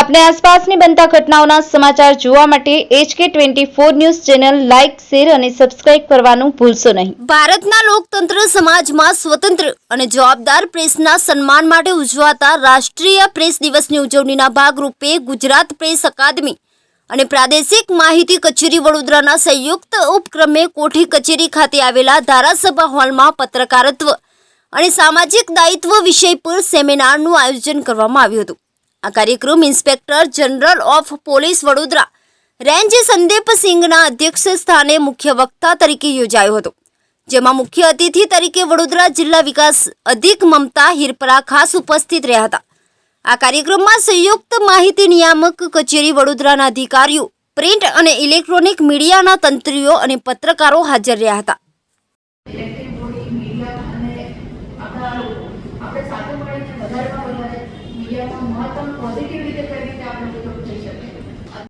આપણે આસપાસની બનતા ઘટનાઓના સમાચાર જોવા માટે HK twenty four news channel like, share અને સબસ્ક્રાઇબ કરવાનું ભૂલશો નહીં. ભારતના લોકતંત્ર સમાજમાં સ્વતંત્ર અને જવાબદાર પ્રેસના સન્માન માટે ઉજવાતા રાષ્ટ્રીય પ્રેસ દિવસની ઉજવણીના ભાગરૂપે ગુજરાત પ્રેસ અકાદમી અને પ્રાદેશિક માહિતી કચેરી વડોદરાના સંયુક્ત ઉપક્રમે કોઠી કચેરી ખાતે આવેલા ધારાસભા હોલમાં પત્રકારત્વ અને સામાજિક દાયિત્વ વિષય પર સેમિનારનું આયોજન કરવામાં આવ્યું હતું. આ કાર્યક્રમ inspector general of police Vadodara range Sandeep સિંઘના અધ્યક્ષ સ્થાને મુખ્ય વક્તા તરીકે યોજાયો હતો, જેમાં મુખ્ય અતિથિ તરીકે વડોદરા જિલ્લા વિકાસ અધિક મમતા હિરપરા ખાસ ઉપસ્થિત રહ્યા હતા. આ કાર્યક્રમમાં સંયુક્ત માહિતી નિયામક કચેરી વડોદરાના અધિકારીઓ, પ્રિન્ટ અને ઇલેક્ટ્રોનિક મીડિયાના તંત્રીઓ અને પત્રકારો હાજર રહ્યા હતા. આપણા સાથે મળીને વધારે મીડિયામાં મહત્તમ પોઝિટિવ રીતે કઈ રીતે આપણે